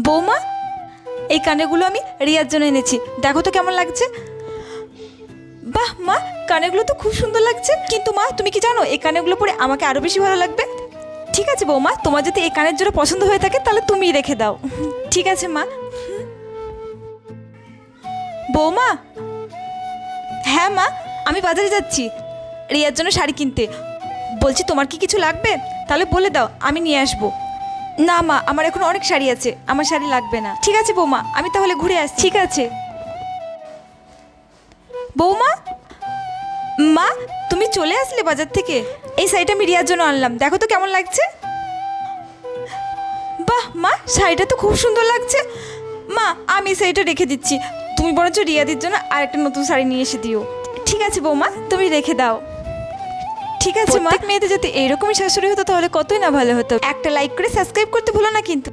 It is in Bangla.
বৌমা, এই কানেগুলো আমি রিয়ার জন্য এনেছি। দেখো তো কেমন লাগছে। বাহ, মা কানেগুলো তো খুব সুন্দর লাগছে। কিন্তু মা, তুমি কি জানো, এই কানেগুলো পরে আমাকে আরও বেশি ভালো লাগবে? ঠিক আছে বৌমা, তোমার যদি এই কানের জোড়া পছন্দ হয়ে থাকে, তাহলে তুমিই রেখে দাও। ঠিক আছে, মা। বৌমা। হ্যাঁ মা, আমি বাজারে যাচ্ছি। রিয়ার জন্য শাড়ি কিনতে। বলছি, তোমার কি কিছু লাগবে? তাহলে বলে দাও, আমি নিয়ে আসব। না মা আমার এখন অনেক শাড়ি আছে। আমার শাড়ি লাগবে না। ঠিক আছে বৌমা আমি তাহলে ঘুরে আসছি। ঠিক আছে। বৌমা? মা তুমি চলে আসলে বাজার থেকে? এই শাড়িটা আমি রিয়ার জন্য আনলাম। দেখো তো কেমন লাগছে। বাহ মা শাড়িটা তো খুব সুন্দর লাগছে। মা আমি এই শাড়িটা রেখে দিচ্ছি। তুমি বরঞ্চ রিয়াদির জন্য আরেকটা নতুন শাড়ি নিয়ে এসে দিও। ঠিক আছে বৌমা তুমি রেখে দাও। ঠিক আছে মা। মেয়েদের যদি এরকমই শাশুড়ি হতো, তাহলে কতই না ভালো হতো। একটা লাইক করে সাবস্ক্রাইব করতে ভুলো না কিন্তু।